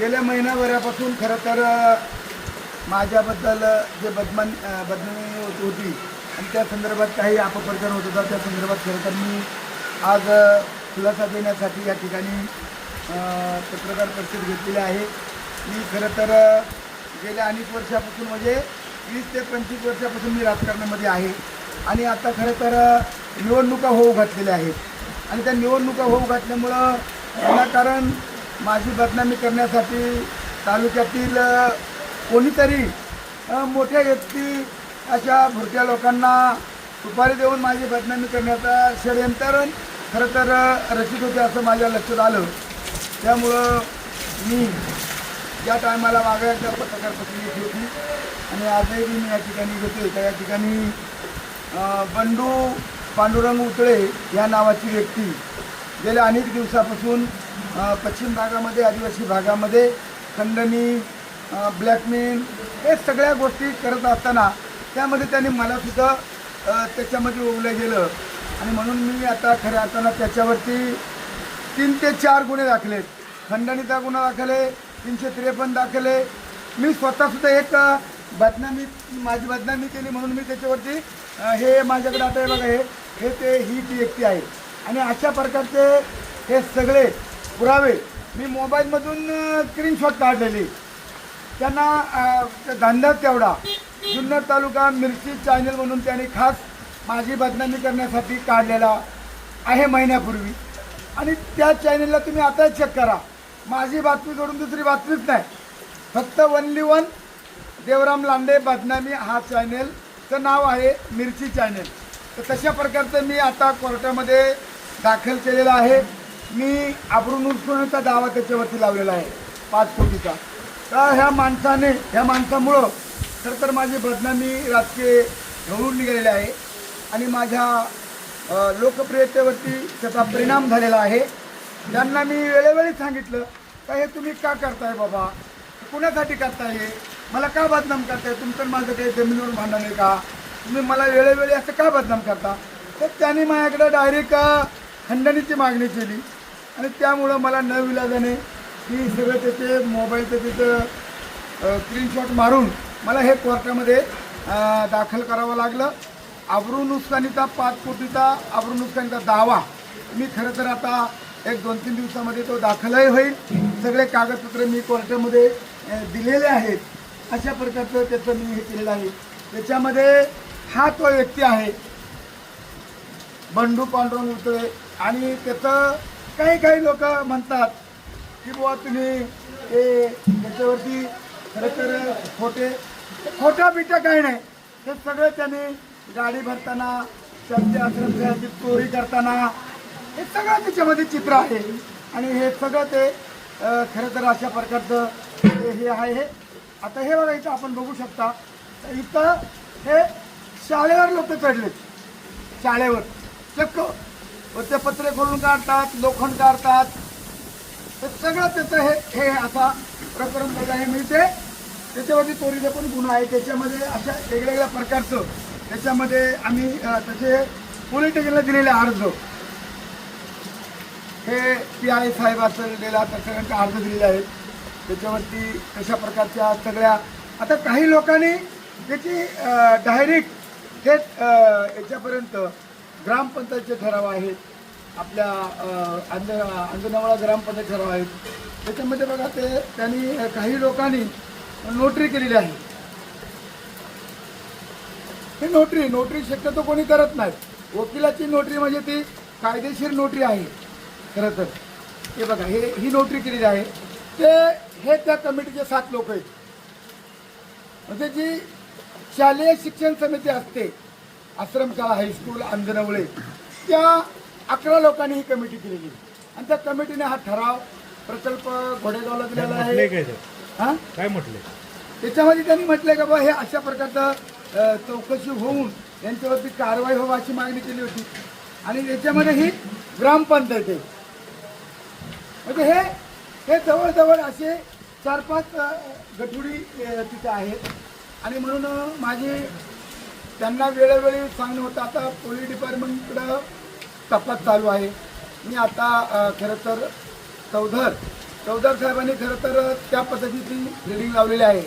गेल्या महिनाभरापासून खरं तर माझ्याबद्दल जे बदमन बदनामी होत होती आणि त्या संदर्भात काही अपप्रचार होत होता त्या संदर्भात खरं तर मी आज खुलासा देण्यासाठी या ठिकाणी पत्रकार परिषद घेतलेली आहे. मी खरं तर गेल्या अनेक वर्षापासून म्हणजे वीस ते पंचवीस वर्षापासून मी राजकारणामध्ये आहे आणि आता खरं तर निवडणुका होऊ घातलेल्या आहेत. आणि त्या निवडणुका होऊ घातल्यामुळं विनाकारण माझी बदनामी करण्यासाठी तालुक्यातील कोणीतरी मोठ्या व्यक्ती अशा भुरट्या लोकांना सुपारी देऊन माझी बदनामी करण्याचा षडयंत्र खरं तर रचित होते असं माझ्या लक्षात आलं. त्यामुळं मी ज्या टायमाला मागे एकदा पत्रकार घेतली होती आणि आजही मी या ठिकाणी घेतो तर या ठिकाणी बंडू पांडुरंग उतळे या नावाची व्यक्ती गेल्या अनेक दिवसापासून पश्चिम भागामध्ये आदिवासी भागामध्ये खंडणी ब्लॅकमेल हे सगळ्या गोष्टी करत असताना त्यामध्ये त्यांनी मलासुद्धा त्याच्यामध्ये ओवलं गेलं. आणि म्हणून मी आता खऱ्या अर्थानं त्याच्यावरती तीन ते चार गुन्हे दाखलेत खंडणीचा गुन्हा दाखल आहे तीनशे त्रेपन्न दाखल आहे. मी स्वतःसुद्धा एक बदनामी माझी बदनामी केली म्हणून मी त्याच्यावरती हे माझ्याकडे आता हे बघा हे हे ते ही ती व्यक्ती आहे. आणि अशा प्रकारचे हे सगळे पुरावे. मी मोबाईलमधून स्क्रीनशॉट काढलेले. त्यांना अ, त्या तेवढा. जुन्नर तालुका मिरची चॅनल म्हणून त्यांनी खास माझी बदनामी करण्यासाठी काढलेला आहे महिन्यापूर्वी. आणि त्या चॅनलला तुम्ही आता चेक करा. माझी बातमी सोडून दुसरी बातमीच नाही. फक्त वनली वन देवराम लांडे बदनामी हा चॅनेलचं नाव आहे मिरची चॅनेल तर तशा प्रकारचं मी आता कोर्टामध्ये दाखल केलेलं आहे. मी आबरून उचलण्याचा दावा त्याच्यावरती लावलेला आहे पाच कोटीचा. तर ह्या माणसाने ह्या माणसामुळं खरं तर माझी बदनामी राजकीय ढवळून निघालेली आहे आणि माझ्या लोकप्रियतेवरती त्याचा परिणाम झालेला आहे. त्यांना मी वेळोवेळी सांगितलं का हे तुम्ही का करताय बाबा? कुणासाठी करताय हे? मला का बदनाम करताय? तुमचं माझं काही जमिनीवर भांडण आहे का? तुम्ही मला वेळोवेळी असं का बदनाम करता? तर त्यांनी माझ्याकडे डायरेक्ट खंडणीची मागणी केली. आणि त्यामुळं मला न विलाजाने की सगळं त्याचे मोबाईलचं तिथं स्क्रीनशॉट मारून मला हे कोर्टामध्ये दाखल करावं लागलं. आबरू नुकसानीचा पाच कोटीचा आबरू नुकसानीचा दावा मी खरं तर आता एक दोन तीन दिवसामध्ये तो दाखलही होईल. सगळे कागदपत्र मी कोर्टामध्ये दिलेले आहेत. अशा प्रकारचं त्याचं मी हे केलेलं आहे. त्याच्यामध्ये हा तो व्यक्ती आहे बंडू पांडुरंग उतळे. आणि त्याचं काही काही लोक म्हणतात की बुवा तुम्ही हे त्याच्यावरती खरं तर खोटे खोटा बिटा काही नाही. हे सगळं त्यांनी गाडी भरताना त्यांच्या आश्रमशाळेची चोरी करताना हे सगळं त्याच्यामध्ये चित्र आहे. आणि हे सगळं ते खरं तर अशा प्रकारचं हे हे आहे हे. आता हे बघा इथं आपण बघू शकता तर इथं हे शाळेवर लोक चढलेत. शाळेवर. चक्क व ते पत्रे खोलून काढतात लोखंड काढतात. तर सगळं त्याचं हे हे असा प्रकरण बघा हे मिळते. त्याच्यावरती चोरीचा पण गुन्हा आहे. त्याच्यामध्ये अशा वेगवेगळ्या प्रकारचं त्याच्यामध्ये आम्ही त्याचे पोलीस स्टेशनला दिलेले अर्ज. हे पी आय साहेब असलेला तर सगळ्यांचे अर्ज दिलेले आहेत. त्याच्यावरती कशा प्रकारच्या सगळ्या आता काही लोकांनी त्याची डायरेक्ट थेट याच्यापर्यंत ग्रामपंचायतचे ठराव आहेत. आपल्या अं, अंज अंजनावळा ग्रामपंचायत ठराव आहेत. त्याच्यामध्ये बघा ते त्यांनी काही लोकांनी नोटरी केलेली आहे. हे नोटरी नोटरी शक्यतो कोणी करत नाही. वकिलाची नोटरी म्हणजे ती कायदेशीर नोटरी आहे. खरं तर. हे बघा हे ही नोटरी केलेली आहे. ते हे त्या कमिटीचे सात लोक आहेत. म्हणजे जी शालेय शिक्षण समिती असते आश्रमशाळा हायस्कूल अंजनवळे त्या अकरा लोकांनी ही कमिटी केलेली. आणि त्या कमिटीने हा ठराव प्रकल्प घोडेगावला दिलेला आहे? हा? काय म्हटले? त्याच्यामध्ये त्यांनी म्हटलंय का बा हे अशा प्रकारचं चौकशी होऊन यांच्यावरती कारवाई व्हावी अशी मागणी केली होती. आणि याच्यामध्ये ही ग्रामपंचायत आहे. म्हणजे हे हे जवळजवळ असे चार पाच गठुडी तिथे आहेत. आणि म्हणून माझी त्यांना वेळोवेळी सांगणं होतं आता पोलीस डिपार्टमेंटकडं तपास चालू आहे. मी आता खरं तर चौधर चौधर साहेबांनी खरं तर त्या पद्धतीची रिडिंग लावलेली आहे.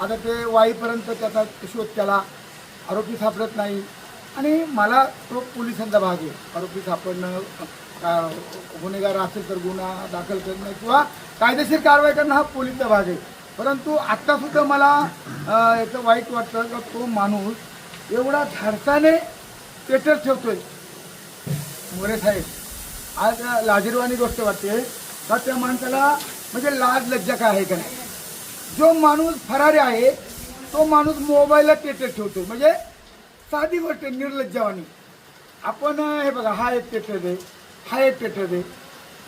आता ते वाईपर्यंत त्याचा शोध केला. आरोपी सापडत नाही. आणि मला तो पोलिसांचा भाग आहे. आरोपी सापडणं गुन्हेगार असेल तर गुन्हा दाखल करणं किंवा कायदेशीर कारवाई करणं हा पोलीसचा भाग आहे. परंतु आत्तासुद्धा मला याचं वाईट वाटतं का तो माणूस एवढा धाडसाने पेटर ठेवतोय. मोरे साहेब आज लाजीरवाणी गोष्ट वाटते का त्या माणसाला म्हणजे लाज लज्जा काय आहे का नाही? जो माणूस फरारी आहे तो माणूस मोबाईलला टेटर ठेवतो म्हणजे साधी गोष्ट निर्लज्जावानी आपण हे बघा हा एक टेटर दे हा एक टेटर दे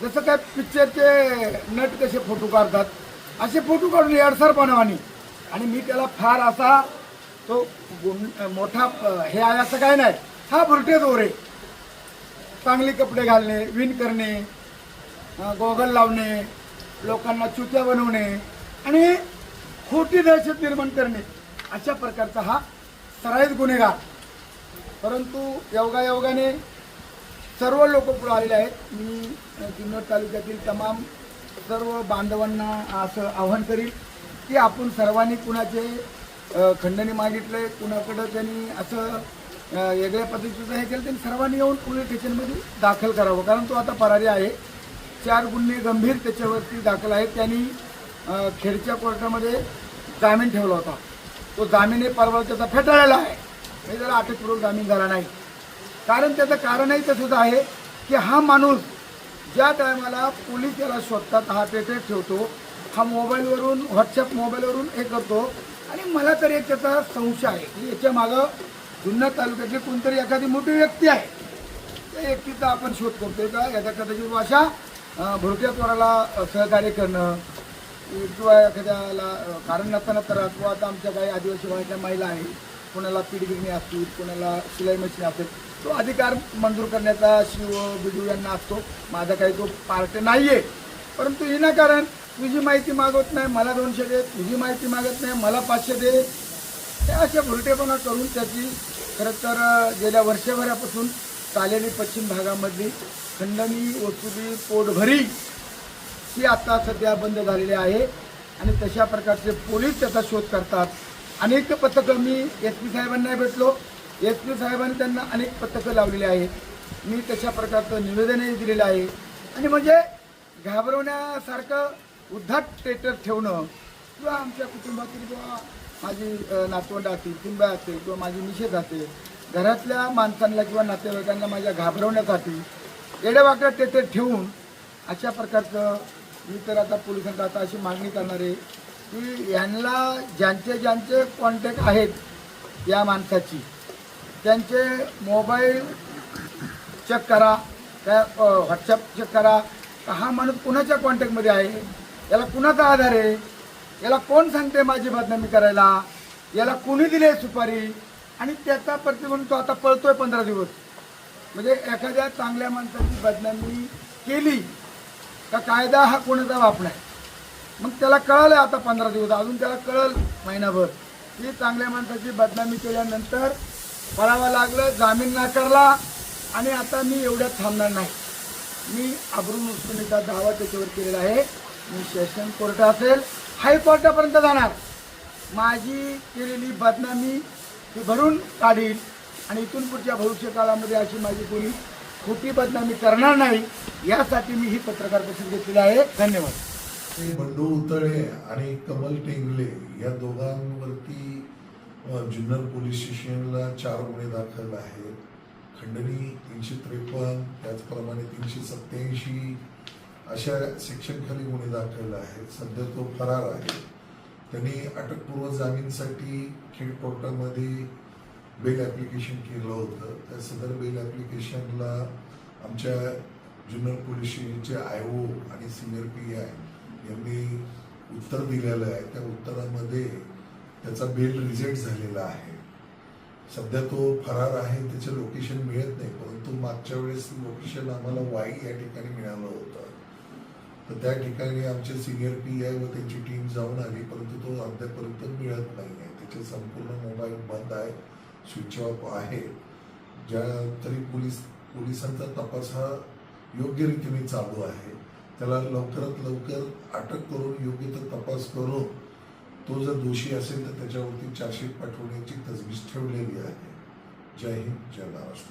जसं काय पिक्चरचे नट कसे फोटो काढतात असे फोटो काढून याडसर बनवानी आणि मी त्याला फार असा तो गुण मोठा हे आहे असं काय नाही. हा भुरटे दोरे. आहे चांगले कपडे घालणे विण करणे गोगल लावणे लोकांना चुत्या बनवणे आणि खोटी दहशत निर्माण करणे. अशा प्रकारचा हा सराईत गुन्हेगार. परंतु योगायोगाने सर्व लोक पुढे आलेले आहेत. मी जुन्नर तालुक्यातील तमाम सर्व बांधवांना असं आव्हान करील की आपण सर्वांनी कुणाचे खंडणी मागितले कुणाकडं त्यांनी असं वेगळ्या पद्धतीचं हे केलं त्यांनी सर्वांनी येऊन पोलीस स्टेशनमध्ये दाखल करावं. कारण तो आता परारी आहे. चार गुन्हे गंभीर त्याच्यावरती दाखल आहेत. त्यांनी खेडच्या कोर्टामध्ये जामीन ठेवला होता. तो जामीन हे परवा त्याचा फेटाळलेला आहे. हे जरा अटकपूर्वक जामीन झाला नाही. कारण त्याचं कारणही तसंच आहे की हा माणूस ज्या टायमाला पोलीस त्याला शोधतात हा पेटेट ठेवतो हा मोबाईलवरून व्हॉट्सअप मोबाईलवरून हे करतो आणि मला तर एक त्याचा संशय आहे की याच्या मागं जुन्नर तालुक्यातली कोणतरी एखादी मोठी व्यक्ती आहे. त्या व्यक्तीचा आपण शोध करतोय का? याचा कदाचित अशा अं, भुरट्या सहकार्य करणं किंवा एखाद्याला कारण नसताना तर किंवा आता आमच्या काही आदिवासी भागातल्या महिला आहे कोणाला पीठगिरणी असतील कोणाला शिलाई मशीन असेल तो अधिकार मंजूर करण्याचा शिव बिडू यांना असतो. माझा काही तो पार्ट नाही आहे परंतु विनाकारण तुझी माहिती मागवत नाही मला दोनशे दे. तुझी माहिती मागत नाही मला पाचशे दे. हे अशा भुरटेपणा करून त्याची खरं तर गेल्या वर्षभरापासून चालेली पश्चिम भागामधली खंडणी वसुली पोटभरी ही आता सध्या बंद झालेली आहे. आणि तशा प्रकारचे पोलीस त्याचा शोध करतात. अनेक पथकं मी एस पी साहेबांना भेटलो. एस पी साहेबांनी त्यांना अनेक पथकं लावलेली आहेत. मी तशा प्रकारचं निवेदनही दिलेलं आहे. आणि म्हणजे घाबरवण्यासारखं उद्धट स्टेटस ठेवणं किंवा आमच्या कुटुंबातील किंवा माझी नातवंड असतील कुंबा असेल किंवा माझी निषेध असेल घरातल्या माणसांना किंवा नातेवाईकांना माझ्या घाबरवण्यासाठी येड्यावाकडं तेथे ठेवून अशा प्रकारचं मी तर आता पोलिसांना आता अशी मागणी करणार आहे की यांना ज्यांचे ज्यांचे कॉन्टॅक्ट आहेत या माणसाची त्यांचे मोबाईल चेक करा त्या व्हॉट्सअप चेक करा हा माणूस कुणाच्या कॉन्टॅक्टमध्ये आहे? याला कुणाचा आधार आहे? याला कोण सांगते माझी बदनामी करायला? याला कोणी दिले सुपारी? आणि त्याचा प्रतिबंध तो आता पळतोय पंधरा दिवस. म्हणजे एखाद्या चांगल्या माणसाची बदनामी केली का कायदा हा कोणाचा बाप नाही? मग त्याला कळालं आता पंधरा दिवस. अजून त्याला कळल महिनाभर. की चांगल्या माणसाची बदनामी केल्यानंतर पळावं लागलं जामीन नाकारला आणि आता मी एवढ्यात थांबणार नाही. मी अब्रून नुसतुनीचा दावा त्याच्यावर केलेला आहे. मी सेशन कोर्ट असेल हायकोर्टापर्यंत जाणार. माझी केलेली बदनामी ती भरून काढील आणि इथून पुढच्या भविष्य काळामध्ये अशी माझी कोणी खोटी बदनामी करणार नाही यासाठी मी ही पत्रकार परिषद घेतलेली आहे. धन्यवाद. बंडू उतळे आणि कमल टेंगले या दोघांवरती जुन्नर पोलीस स्टेशनला चार गुन्हे दाखल आहेत. खंडणी तीनशे त्रेपन्न त्याचप्रमाणे तीनशे सत्याऐंशी अशा सेक्शनखाली गुन्हे दाखल आहेत सध्या तो फरार आहे. त्यांनी अटकपूर्व जामीनसाठी खेड कोर्टामध्ये बेल ॲप्लिकेशन केलं होतं. त्या सदर बेल ॲप्लिकेशनला आमच्या जुन्नर पोलीस स्टेशनचे आय ओ आणि सिनियर पी आय यांनी उत्तर दिलेलं आहे. त्या उत्तरामध्ये त्याचा बेल रिजेक्ट झालेला आहे. सध्या तो फरार आहे. त्याचे लोकेशन मिळत नाही. परंतु मागच्या वेळेस लोकेशन आम्हाला वाई या ठिकाणी मिळालं होतं. तर त्या ठिकाणी आमचे सिनियर पी आय व त्यांची टीम जाऊन आली परंतु तो अद्यापर्यंत मिळत नाही आहे. त्याचे संपूर्ण मोबाईल बंद आहे स्विच ऑफ आहे. ज्या तरी पोलीस पोलिसांचा तपास हा योग्य रीतीने चालू आहे. त्याला लवकरात लवकर अटक करून योग्य तो तपास करून तो जर दोषी असेल तर त्याच्यावरती चार्जशीट पाठवण्याची तजवीज ठेवलेली आहे. जय हिंद जय महाराष्ट्र.